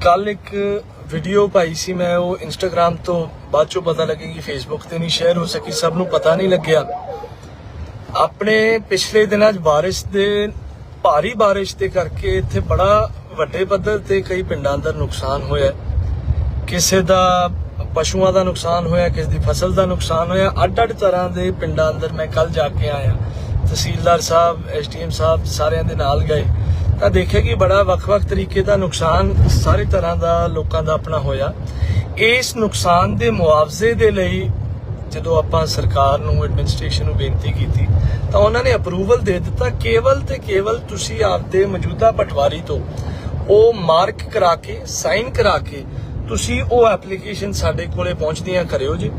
ਕੱਲ ਇੱਕ ਵੀਡੀਓ ਪਾਈ ਸੀ ਮੈਂ, ਉਹ ਇੰਸਟਾਗ੍ਰam ਤੋਂ ਬਾਅਦ ਚੋਂ ਪਤਾ ਲੱਗੇਗੀ ਫੇਸਬੁੱਕ ਤੇ ਨਹੀਂ ਸ਼ੇਅਰ ਹੋ ਸਕੀ, ਸਭ ਨੂੰ ਪਤਾ ਨਹੀਂ ਲੱਗਿਆ। ਆਪਣੇ ਪਿਛਲੇ ਦਿਨਾਂ 'ਚ ਬਾਰਿਸ਼ ਦੇ, ਭਾਰੀ ਬਾਰਿਸ਼ ਦੇ ਕਰਕੇ ਇੱਥੇ ਬੜਾ ਵੱਡੇ ਪੱਧਰ ਤੇ ਕਈ ਪਿੰਡਾਂ ਅੰਦਰ ਨੁਕਸਾਨ ਹੋਇਆ ਕਿਸੇ ਦਾ ਪਸ਼ੂਆਂ ਦਾ ਨੁਕਸਾਨ ਹੋਇਆ, ਕਿਸੇ ਦੀ ਫਸਲ ਦਾ ਨੁਕਸਾਨ ਹੋਇਆ, ਅੱਡ-ਅੱਡ ਤਰ੍ਹਾਂ ਦੇ ਪਿੰਡਾਂ ਅੰਦਰ ਮੈਂ ਕੱਲ ਜਾ ਕੇ ਆਇਆ। ਤਹਿਸੀਲਦਾਰ ਸਾਹਿਬ ਐਸਟੀਐਮ ਸਾਹਿਬ ਸਾਰਿਆਂ ਦੇ ਨਾਲ ਗਏ। ਤਾਂ ਦੇਖਿਆ ਕਿ ਬੜਾ ਵੱਖ-ਵੱਖ ਤਰੀਕੇ ਦਾ ਨੁਕਸਾਨ ਸਾਰੇ ਤਰ੍ਹਾਂ ਦਾ ਲੋਕਾਂ ਦਾ ਆਪਣਾ ਹੋਇਆ। ਇਸ ਨੁਕਸਾਨ ਦੇ ਮੁਆਵਜ਼ੇ ਦੇ ਲਈ ਜਦੋਂ ਆਪਾਂ ਸਰਕਾਰ ਨੂੰ ਐਡਮਿਨਿਸਟ੍ਰੇਸ਼ਨ ਨੂੰ ਬੇਨਤੀ ਕੀਤੀ, ਤਾਂ ਉਹਨਾਂ ਨੇ ਅਪਰੂਵਲ ਦੇ ਦਿੱਤਾ। ਕੇਵਲ ਤੇ ਕੇਵਲ ਤੁਸੀਂ ਆਪਦੇ ਮੌਜੂਦਾ ਪਟਵਾਰੀ ਤੋਂ ਉਹ ਮਾਰਕ ਕਰਾ ਕੇ ਸਾਈਨ ਕਰਾ ਕੇ ਤੁਸੀਂ ਉਹ ਐਪਲੀਕੇਸ਼ਨ ਸਾਡੇ ਕੋਲੇ ਪਹੁੰਚਦੀਆਂ ਕਰਿਓ ਜੀ।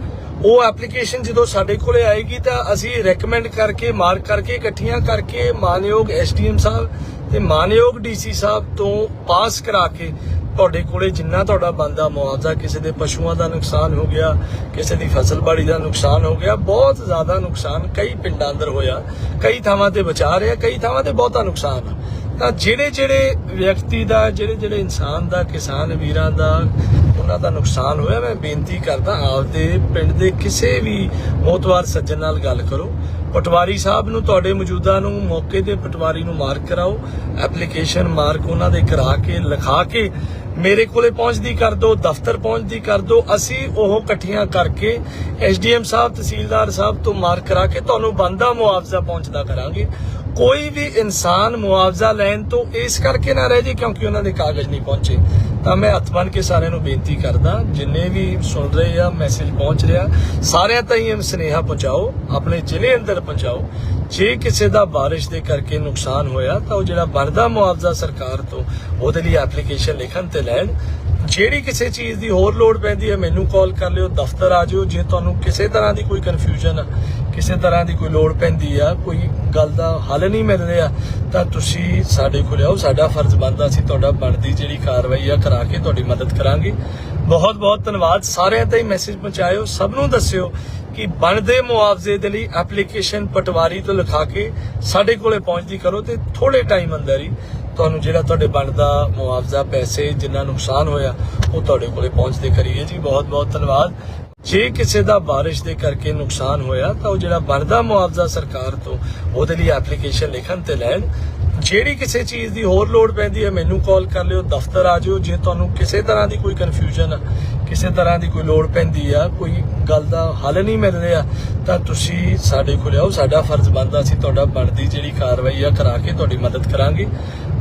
ਉਹ ਐਪਲੀਕੇਸ਼ਨ ਜਦੋਂ ਸਾਡੇ ਕੋਲੇ ਆਏਗੀ ਤਾਂ ਅਸੀਂ ਰეკਮੈਂਡ ਕਰਕੇ ਮਾਰਕ ਕਰਕੇ, ਇਕੱਠੀਆਂ ਕਰਕੇ ਮਾਨਯੋਗ ਐਸਡੀਐਮ ਸਾਹਿਬ ਤੇ ਮਾਨਯੋਗ ਡੀਸੀ ਸਾਹਿਬ ਤੋਂ ਪਾਸ ਕਰਾ ਕੇ ਤੁਹਾਡੇ ਕੋਲੇ ਜਿੰਨਾ ਤੁਹਾਡਾ ਬੰਦਾ ਮੁਆਵਜ਼ਾ, ਕਿਸੇ ਦੇ ਪਸ਼ੂਆਂ ਦਾ ਨੁਕਸਾਨ ਹੋ ਗਿਆ, ਕਿਸੇ ਦੀ ਫਸਲ ਦਾ ਨੁਕਸਾਨ ਹੋ ਗਿਆ, ਬਹੁਤ ਜ਼ਿਆਦਾ ਨੁਕਸਾਨ ਕਈ ਪਿੰਡਾਂ ਅੰਦਰ ਹੋਇਆ, ਕਈ ਥਾਵਾਂ ਤੇ ਬਚਾ ਰਿਹਾ, ਕਈ ਥਾਵਾਂ ਤੇ ਬਹੁਤਾ ਨੁਕਸਾਨ। ਤਾਂ ਜਿਹੜੇ ਜਿਹੜੇ ਵਿਅਕਤੀ ਦਾ ਜਿਹੜੇ ਜਿਹੜੇ ਇਨਸਾਨ ਦਾ, ਕਿਸਾਨ ਵੀਰਾਂ ਦਾ ਉਹਨਾਂ ਦਾ ਨੁਕਸਾਨ ਹੋਇਆ, ਮੈਂ ਬੇਨਤੀ ਕਰਦਾ, ਆਪਦੇ ਪਿੰਡ ਦੇ ਕਿਸੇ ਵੀ ਮੋਤਵਾਰ ਸੱਜਣ ਨਾਲ ਗੱਲ ਕਰੋ। ਪਟਵਾਰੀ ਸਾਹਿਬ ਨੂੰ, ਤੁਹਾਡੇ ਮੌਜੂਦਾ ਨੂੰ ਮੌਕੇ ਤੇ ਪਟਵਾਰੀ ਨੂੰ ਮਾਰਕ ਕਰਾਓ। ਐਪਲੀਕੇਸ਼ਨ ਮਾਰਕ ਉਹਨਾਂ ਦੇ ਕਰਾ ਕੇ, ਲਿਖਾ ਕੇ ਮੇਰੇ ਕੋਲੇ ਪਹੁੰਚਦੀ ਕਰ ਦਿਓ, ਦਫ਼ਤਰ ਪਹੁੰਚਦੀ ਕਰ ਦਿਓ। ਅਸੀਂ ਉਹ ਇਕੱਠੀਆਂ ਕਰਕੇ ਐਸਡੀਐਮ ਸਾਹਿਬ, ਤਹਿਸੀਲਦਾਰ ਸਾਹਿਬ ਤੋਂ ਮਾਰਕ ਕਰਾ ਕੇ ਤੁਹਾਨੂੰ ਬੰਦਾ ਮੁਆਵਜ਼ਾ ਪਹੁੰਚਦਾ ਕਰਾਂਗੇ। ਕੋਈ ਵੀ ਇਨਸਾਨ ਮੁਆਵਜ਼ਾ ਲੈਣ ਤੋਂ ਇਸ ਕਰਕੇ ਨਾ ਰਹਿ ਜੇ ਕਿਉਂਕਿ ਉਹਨਾਂ ਦੇ ਕਾਗਜ਼ ਨਹੀਂ ਪਹੁੰਚੇ। ਤਾਂ ਮੈਂ ਹੱਥ ਬੰਨ੍ਹ ਕੇ ਸਾਰਿਆਂ ਨੂੰ ਬੇਨਤੀ ਕਰਦਾ, ਜਿੰਨੇ ਵੀ ਸੁਣ ਰਹੇ ਆ ਮੈਸੇਜ ਪਹੁੰਚ ਰਿਹਾ, ਸਾਰਿਆਂ ਤਾਈਂ ਇਹ ਸੁਨੇਹਾ ਪਹੁੰਚਾਓ। ਆਪਣੇ ਜ਼ਿਲ੍ਹੇ ਅੰਦਰ ਪਹੁੰਚਾਓ। ਜੇ ਕਿਸੇ ਦਾ ਬਾਰਿਸ਼ ਦੇ ਕਰਕੇ ਨੁਕਸਾਨ ਹੋਇਆ ਤਾਂ ਉਹ ਜਿਹੜਾ ਬਣਦਾ ਮੁਆਵਜ਼ਾ ਸਰਕਾਰ ਤੋਂ ਉਹਦੇ ਲਈ ਐਪਲੀਕੇਸ਼ਨ ਲਿਖਣ ਤੇ ਲੈਣ। ਜਿਹੜੀ ਕਿਸੇ ਚੀਜ਼ ਦੀ ਹੋਰ ਲੋੜ ਪੈਂਦੀ ਹੈ, ਮੈਨੂੰ ਕਾਲ ਕਰ ਲਿਓ, ਦਫ਼ਤਰ ਆ ਜਿਓ। ਜੇ ਤੁਹਾਨੂੰ ਕਿਸੇ ਤਰ੍ਹਾਂ ਦੀ ਕੋਈ ਕਨਫਿਊਜ਼ਨ ਆ ਕਿਸੇ ਤਰ੍ਹਾਂ ਦੀ ਕੋਈ ਲੋੜ ਪੈਂਦੀ ਆ, ਕੋਈ ਗੱਲ ਦਾ ਹੱਲ ਨਹੀਂ ਮਿਲ ਰਿਹਾ ਤਾਂ ਤੁਸੀਂ ਸਾਡੇ ਕੋਲ ਆਓ। ਸਾਡਾ ਫਰਜ਼ ਬਣਦਾ ਸੀ ਤੁਹਾਡਾ ਬਣਦੀ ਜਿਹੜੀ ਕਾਰਵਾਈ ਆ ਕਰਾ ਕੇ ਤੁਹਾਡੀ ਮਦਦ ਕਰਾਂਗੇ। ਬਹੁਤ ਬਹੁਤ ਧੰਨਵਾਦ। ਸਾਰਿਆਂ ਤਾਈਂ ਮੈਸੇਜ ਪਹੁੰਚਾਇਓ। ਸਭ ਨੂੰ ਦੱਸਿਓ ਕਿ ਬਣਦੇ ਮੁਆਵਜ਼ੇ ਦੇ ਲਈ ਐਪਲੀਕੇਸ਼ਨ ਪਟਵਾਰੀ ਤੋਂ ਲਿਖਾ ਕੇ ਸਾਡੇ ਕੋਲੇ ਪਹੁੰਚਦੀ ਕਰੋ ਤੇ ਥੋੜੇ ਟਾਈਮ ਅੰਦਰ ਹੀ ਤੁਹਾਨੂੰ ਜਿਹੜਾ ਤੁਹਾਡੇ ਬਣਦਾ ਮੁਆਵਜ਼ਾ ਪੈਸੇ ਜਿੰਨਾ ਨੁਕਸਾਨ ਹੋਇਆ, ਉਹ ਤੁਹਾਡੇ ਕੋਲੇ ਪਹੁੰਚਦੇ ਕਰੀਏ ਜੀ। ਬਹੁਤ ਬਹੁਤ ਧੰਨਵਾਦ। ਜੇ ਕਿਸੇ ਦਾ ਬਾਰਿਸ਼ ਦੇ ਕਰਕੇ ਨੁਕਸਾਨ ਹੋਇਆ, ਤਾਂ ਉਹ ਜਿਹੜਾ ਬਣਦਾ ਮੁਆਵਜ਼ਾ ਸਰਕਾਰ ਤੋਂ, ਉਹਦੇ ਲਈ ਐਪਲੀਕੇਸ਼ਨ ਲਿਖਣ ਤੇ ਲੈਣ। ਜਿਹੜੀ ਕਿਸੇ ਚੀਜ਼ ਦੀ ਹੋਰ ਲੋੜ ਪੈਂਦੀ ਹੈ, ਮੈਨੂੰ ਕਾਲ ਕਰ ਲਿਓ, ਦਫ਼ਤਰ ਆ ਜਿਓ। ਜੇ ਤੁਹਾਨੂੰ ਕਿਸੇ ਤਰ੍ਹਾਂ ਦੀ ਕੋਈ ਕਨਫਿਊਜ਼ਨ ਕਿਸੇ ਤਰ੍ਹਾਂ ਦੀ ਕੋਈ ਲੋੜ ਪੈਂਦੀ ਆ, ਕੋਈ ਗੱਲ ਦਾ ਹੱਲ ਨਹੀਂ ਮਿਲ ਰਿਹਾ ਤਾਂ ਤੁਸੀਂ ਸਾਡੇ ਕੋਲ ਆਓ, ਸਾਡਾ ਫਰਜ਼ ਬਣਦਾ ਸੀ ਤੁਹਾਡਾ ਬਣਦੀ ਜਿਹੜੀ ਕਾਰਵਾਈ ਆ ਕਰਾ ਕੇ ਤੁਹਾਡੀ ਮਦਦ ਕਰਾਂਗੇ।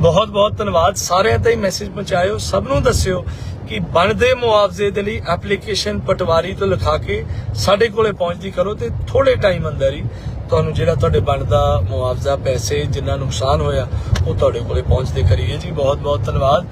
ਬਹੁਤ ਬਹੁਤ ਧੰਨਵਾਦ, ਸਾਰਿਆਂ ਤਾਈਂ ਮੈਸੇਜ ਪਹੁੰਚਾਇਓ, ਸਭ ਨੂੰ ਦੱਸਿਓ ਕਿ ਬਣਦੇ ਮੁਆਵਜ਼ੇ ਦੇ ਲਈ ਐਪਲੀਕੇਸ਼ਨ ਪਟਵਾਰੀ ਤੋਂ ਲਿਖਾ ਕੇ ਸਾਡੇ ਕੋਲੇ ਪਹੁੰਚਦੀ ਕਰੋ ਤੇ ਥੋੜੇ ਟਾਈਮ ਅੰਦਰ ਹੀ ਤੁਹਾਨੂੰ ਜਿਹੜਾ ਤੁਹਾਡੇ ਬਣਦਾ ਮੁਆਵਜ਼ਾ, ਪੈਸੇ ਜਿੰਨਾ ਨੁਕਸਾਨ ਹੋਇਆ, ਉਹ ਤੁਹਾਡੇ ਕੋਲੇ ਪਹੁੰਚਦੇ ਕਰੀਏ। ਜੀ ਬਹੁਤ ਬਹੁਤ ਧੰਨਵਾਦ।